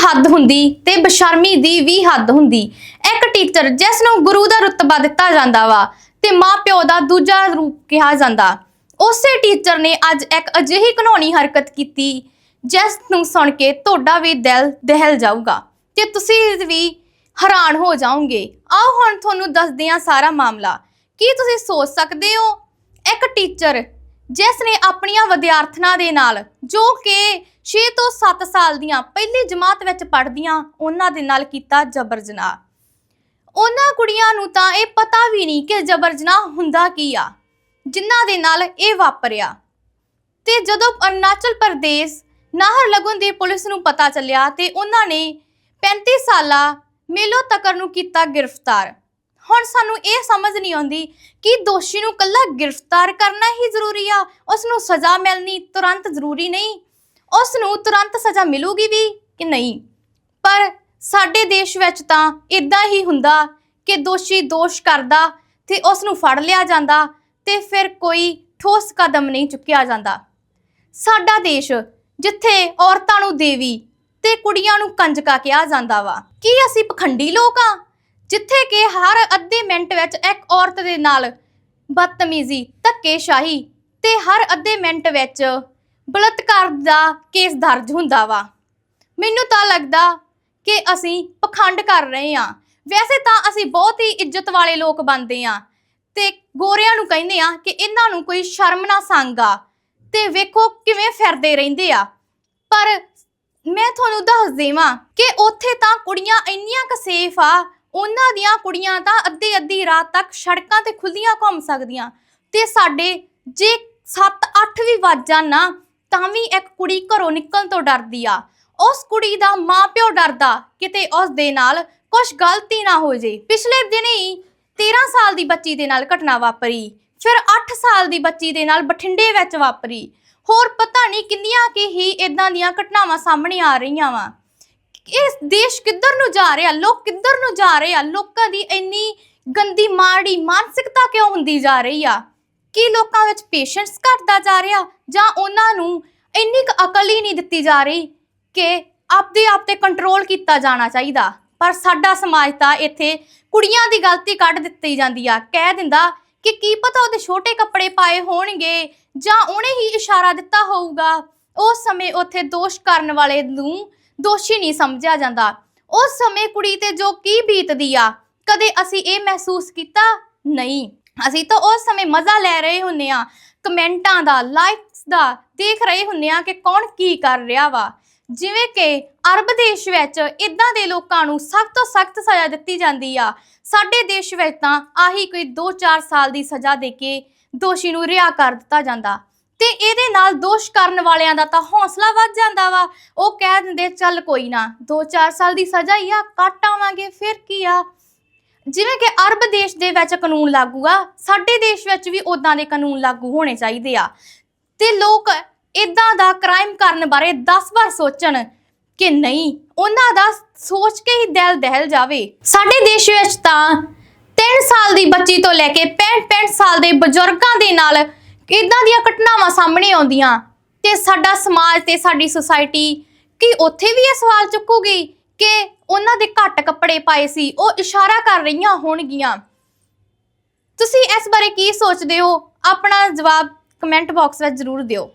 ਹੱਦ ਹੁੰਦੀ ਤੇ ਬਸ਼ਰਮੀ ਦੀ ਵੀ ਹੱਦ ਹੁੰਦੀ। ਇੱਕ ਟੀਚਰ ਜਿਸ ਨੂੰ ਗੁਰੂ ਦਾ ਰੁਤਬਾ ਦਿੱਤਾ ਜਾਂਦਾ ਵਾ ਤੇ ਮਾਪਿਓ ਦਾ ਦੂਜਾ ਰੂਪ ਕਿਹਾ ਜਾਂਦਾ। ਉਸੇ ਟੀਚਰ ਨੇ ਅੱਜ ਇੱਕ ਅਜਿਹੀ ਘਨੌਣੀ ਹਰਕਤ ਕੀਤੀ ਜਿਸ ਨੂੰ ਸੁਣ ਕੇ ਤੁਹਾਡਾ ਵੀ ਦਿਲ ਦਹਿਲ ਜਾਊਗਾ ਤੇ ਤੁਸੀਂ ਵੀ ਹੈਰਾਨ ਹੋ ਜਾਓਗੇ। ਆਓ ਹੁਣ ਤੁਹਾਨੂੰ ਦੱਸਦੇ ਹਾਂ ਸਾਰਾ ਮਾਮਲਾ। ਕੀ ਤੁਸੀਂ ਸੋਚ ਸਕਦੇ ਹੋ? ਇੱਕ ਟੀਚਰ ਜਿਸ ਨੇ ਆਪਣੀਆਂ ਵਿਦਿਆਰਥਣਾਂ ਦੇ ਨਾਲ, ਜੋ ਕਿ 6 ਤੋਂ 7 ਸਾਲ ਦੀਆਂ ਪਹਿਲੀ ਜਮਾਤ ਵਿੱਚ ਪੜ੍ਹਦੀਆਂ, ਉਹਨਾਂ ਦੇ ਨਾਲ ਕੀਤਾ ਜਬਰ ਜਨਾਹ ਉਹਨਾਂ ਕੁੜੀਆਂ ਨੂੰ ਤਾਂ ਇਹ ਪਤਾ ਵੀ ਨਹੀਂ ਕਿ ਜਬਰ ਜਨਾਹ ਹੁੰਦਾ ਕੀ ਆ, ਜਿਨ੍ਹਾਂ ਦੇ ਨਾਲ ਇਹ ਵਾਪਰਿਆ। ਤੇ ਜਦੋਂ ਅਰੁਣਾਚਲ ਪ੍ਰਦੇਸ਼ ਨਾਹਰ ਲਗਨ ਦੀ ਪੁਲਿਸ ਨੂੰ ਪਤਾ ਚੱਲਿਆ ਤੇ ਉਹਨਾਂ ਨੇ 35 ਸਾਲਾ ਮੇਲੋ ਤਕਰ ਨੂੰ ਕੀਤਾ ਗ੍ਰਿਫਤਾਰ। ਹੁਣ ਸਾਨੂੰ ਇਹ ਸਮਝ ਨਹੀਂ ਆਉਂਦੀ ਕਿ ਦੋਸ਼ੀ ਨੂੰ ਕੱਲਾ ਗ੍ਰਿਫਤਾਰ ਕਰਨਾ ਹੀ ਜ਼ਰੂਰੀ ਆ ਉਸ ਨੂੰ ਸਜ਼ਾ ਮਿਲਣੀ ਤੁਰੰਤ ਜ਼ਰੂਰੀ ਨਹੀਂ। ਉਸ ਨੂੰ ਤੁਰੰਤ ਸਜ਼ਾ ਮਿਲੂਗੀ ਵੀ ਕਿ ਨਹੀਂ। ਪਰ ਸਾਡੇ ਦੇਸ਼ ਵਿੱਚ ਤਾਂ ਇਦਾਂ ਹੀ ਹੁੰਦਾ ਕਿ ਦੋਸ਼ੀ ਦੋਸ਼ ਕਰਦਾ ਤੇ ਉਸ ਨੂੰ ਫੜ ਲਿਆ ਜਾਂਦਾ ਤੇ ਫਿਰ ਕੋਈ ਠੋਸ ਕਦਮ ਨਹੀਂ ਚੁੱਕਿਆ ਜਾਂਦਾ। ਸਾਡਾ ਦੇਸ਼ ਜਿੱਥੇ ਔਰਤਾਂ ਨੂੰ ਦੇਵੀ ਤੇ ਕੁੜੀਆਂ ਨੂੰ ਕੰਜਕਾ ਕਿਹਾ ਜਾਂਦਾ ਵਾ, ਕੀ ਅਸੀਂ ਪਖੰਡੀ ਲੋਕ ਆ? ਜਿੱਥੇ ਕਿ ਹਰ ਅੱਧੇ ਮਿੰਟ ਵਿੱਚ ਇੱਕ ਔਰਤ ਦੇ ਨਾਲ ਬਦਤਮੀਜ਼ੀ, ਧੱਕੇਸ਼ਾਹੀ ਤੇ ਹਰ ਅੱਧੇ ਮਿੰਟ ਵਿੱਚ ਬਲਾਤਕਾਰ ਦਾ ਕੇਸ ਦਰਜ ਹੁੰਦਾ ਵਾ। ਮੈਨੂੰ ਤਾਂ ਲੱਗਦਾ ਕਿ ਅਸੀਂ ਪਖੰਡ ਕਰ ਰਹੇ ਹਾਂ। ਵੈਸੇ ਤਾਂ ਅਸੀਂ ਬਹੁਤ ਹੀ ਇੱਜ਼ਤ ਵਾਲੇ ਲੋਕ ਬਣਦੇ ਹਾਂ ਤੇ ਗੋਰਿਆਂ ਨੂੰ ਕਹਿੰਦੇ ਆ ਕਿ ਇਹਨਾਂ ਨੂੰ ਕੋਈ ਸ਼ਰਮ ਨਾ ਸੰਗਾ ਤੇ ਵੇਖੋ ਕਿਵੇਂ ਫਿਰਦੇ ਰਹਿੰਦੇ ਆ। ਪਰ ਮੈਂ ਤੁਹਾਨੂੰ ਦੱਸ ਦੇਵਾਂ ਕਿ ਉੱਥੇ ਤਾਂ ਕੁੜੀਆਂ ਇੰਨੀਆਂ ਕੁ ਸੇਫ ਆ ਉਹਨਾਂ ਦੀਆਂ ਕੁੜੀਆਂ ਤਾਂ ਅੱਧੀ ਅੱਧੀ ਰਾਤ ਤੱਕ ਸੜਕਾਂ ਤੇ ਖੁੱਲੀਆਂ ਘੁੰਮ ਸਕਦੀਆਂ। ਤੇ ਸਾਡੇ ਜੇ 7-8 ਵੀ ਵੱਜ ਜਾਣ ਤਾਂ ਵੀ ਇੱਕ ਕੁੜੀ ਘਰੋਂ ਨਿਕਲਣ ਤੋਂ ਡਰਦੀ ਆ। ਉਸ ਕੁੜੀ ਦਾ ਮਾਪਿਓ ਡਰਦਾ ਕਿਤੇ ਉਸ ਦੇ ਨਾਲ ਕੁਝ ਗਲਤੀ ਨਾ ਹੋ ਜੇ। ਪਿਛਲੇ ਦਿਨੇ ਹੀ 13 ਸਾਲ ਦੀ ਬੱਚੀ ਦੇ ਨਾਲ ਘਟਨਾ ਵਾਪਰੀ। ਫਿਰ 8 ਸਾਲ ਦੀ ਬੱਚੀ ਦੇ ਨਾਲ ਬਠਿੰਡੇ ਵਿੱਚ ਵਾਪਰੀ। ਹੋਰ ਪਤਾ ਨਹੀਂ ਕਿੰਨੀਆਂ ਕਿ ਹੀ ਇਦਾਂ ਦੀਆਂ ਘਟਨਾਵਾਂ ਸਾਹਮਣੇ ਆ ਰਹੀਆਂ ਵਾ। ਇਸ ਦੇਸ਼ ਕਿੱਧਰ ਨੂੰ ਜਾ ਰਿਹਾ, ਲੋਕ ਕਿੱਧਰ ਨੂੰ ਜਾ ਰਹੇ ਆ? ਲੋਕਾਂ ਦੀ ਇੰਨੀ ਗੰਦੀ, ਮਾੜੀ ਮਾਨਸਿਕਤਾ ਕਿਉਂ ਹੁੰਦੀ ਜਾ ਰਹੀ ਆ? ਕੀ ਲੋਕਾਂ ਵਿੱਚ ਪੇਸ਼ੈਂਸ ਘਟਦਾ ਜਾ ਰਿਹਾ ਜਾਂ ਉਹਨਾਂ ਨੂੰ ਇੰਨੀ ਕੁ ਅਕਲ ਹੀ ਨਹੀਂ ਦਿੱਤੀ ਜਾ ਰਹੀ ਕਿ ਆਪਦੇ ਆਪ ਤੇ ਕੰਟਰੋਲ ਕੀਤਾ ਜਾਣਾ ਚਾਹੀਦਾ? ਪਰ ਸਾਡਾ ਸਮਾਜ ਤਾਂ ਇੱਥੇ ਕੁੜੀਆਂ ਦੀ ਗਲਤੀ ਕੱਢ ਦਿੱਤੀ ਜਾਂਦੀ ਆ। ਕਹਿ ਦਿੰਦਾ ਕਿ ਕੀ ਪਤਾ ਉਹਦੇ ਛੋਟੇ ਕੱਪੜੇ ਪਾਏ ਹੋਣਗੇ ਜਾਂ ਉਹਨੇ ਹੀ ਇਸ਼ਾਰਾ ਦਿੱਤਾ ਹੋਊਗਾ। ਉਸ ਸਮੇਂ ਉੱਥੇ ਦੋਸ਼ ਕਰਨ ਵਾਲੇ ਨੂੰ ਦੋਸ਼ੀ ਨਹੀਂ ਸਮਝਿਆ ਜਾਂਦਾ। ਉਸ ਸਮੇਂ ਕੁੜੀ ਤੇ ਜੋ ਕੀ ਬੀਤਦੀ ਆ, ਕਦੇ ਅਸੀਂ ਇਹ ਮਹਿਸੂਸ ਕੀਤਾ? ਨਹੀਂ। ਅਸੀਂ ਤਾਂ ਉਸ ਸਮੇਂ ਮਜ਼ਾ ਲੈ ਰਹੇ ਹੁੰਨੇ ਆ ਕਮੈਂਟਾਂ ਦਾ ਲਾਈਕਸ ਦਾ, ਦੇਖ ਰਹੇ ਹੁੰਨੇ ਆ ਕਿ ਕੌਣ ਕੀ ਕਰ ਰਿਹਾ ਵਾ। ਜਿਵੇਂ ਕਿ ਅਰਬ ਦੇਸ਼ ਵਿੱਚ ਇਦਾਂ ਦੇ ਲੋਕਾਂ ਨੂੰ ਸਖਤ ਤੋਂ ਸਖਤ ਸਜ਼ਾ ਦਿੱਤੀ ਜਾਂਦੀ ਆ। ਸਾਡੇ ਦੇਸ਼ ਵਿੱਚ ਤਾਂ ਆਹੀ ਕੋਈ 2-4 ਸਾਲ ਦੀ ਸਜ਼ਾ ਦੇ ਕੇ ਦੋਸ਼ੀ ਨੂੰ ਰਿਹਾ ਕਰ ਦਿੱਤਾ ਜਾਂਦਾ। ਤੇ ਇਹਦੇ ਨਾਲ ਦੋਸ਼ ਕਰਨ ਵਾਲਿਆਂ ਦਾ ਤਾਂ ਹੌਸਲਾ ਵੱਧ ਜਾਂਦਾ ਵਾ। ਉਹ ਕਹਿ ਦਿੰਦੇ, ਚੱਲ ਕੋਈ ਨਾ 2-4 ਸਾਲ ਦੀ ਸਜ਼ਾ ਹੀ ਆ, ਕੱਟ ਆਵਾਂਗੇ, ਫਿਰ ਕੀ ਆ? ਜਿਵੇਂ ਕਿ ਅਰਬ ਦੇਸ਼ ਦੇ ਵਿੱਚ ਕਾਨੂੰਨ ਲਾਗੂ ਆ, ਸਾਡੇ ਦੇਸ਼ ਵਿੱਚ ਵੀ ਉਦਾਂ ਦੇ ਕਾਨੂੰਨ ਲਾਗੂ ਹੋਣੇ ਚਾਹੀਦੇ ਆ। ਤੇ ਲੋਕ ਇਦਾਂ ਦਾ ਕ੍ਰਾਈਮ ਕਰਨ ਬਾਰੇ 10 ਵਾਰ ਸੋਚਣ ਕਿ ਨਹੀਂ, ਉਹਨਾਂ ਦਾ ਸੋਚ ਕੇ ਹੀ ਦਿਲ ਦਹਿਲ ਜਾਵੇ। ਸਾਡੇ ਦੇਸ਼ ਵਿੱਚ ਤਾਂ 3 ਸਾਲ ਦੀ ਬੱਚੀ ਤੋਂ ਲੈ ਕੇ 65 ਸਾਲ ਦੇ ਬਜ਼ੁਰਗਾਂ ਦੇ ਨਾਲ ਇਦਾਂ ਦੀਆਂ ਘਟਨਾਵਾਂ ਸਾਹਮਣੇ ਆਉਂਦੀਆਂ ਤੇ ਸਾਡਾ ਸਮਾਜ ਤੇ ਸਾਡੀ ਸੁਸਾਇਟੀ ਕੀ ਉੱਥੇ ਵੀ ਇਹ ਸਵਾਲ ਚੁੱਕੂਗੀ ਕਿ ਉਹਨਾਂ ਦੇ ਘੱਟ ਕੱਪੜੇ ਪਾਏ ਸੀ, ਉਹ ਇਸ਼ਾਰਾ ਕਰ ਰਹੀਆਂ ਹੋਣਗੀਆਂ। ਤੁਸੀਂ ਇਸ ਬਾਰੇ ਕੀ ਸੋਚਦੇ ਹੋ? ਆਪਣਾ ਜਵਾਬ ਕਮੈਂਟ ਬਾਕਸ ਵਿੱਚ ਜ਼ਰੂਰ ਦਿਓ।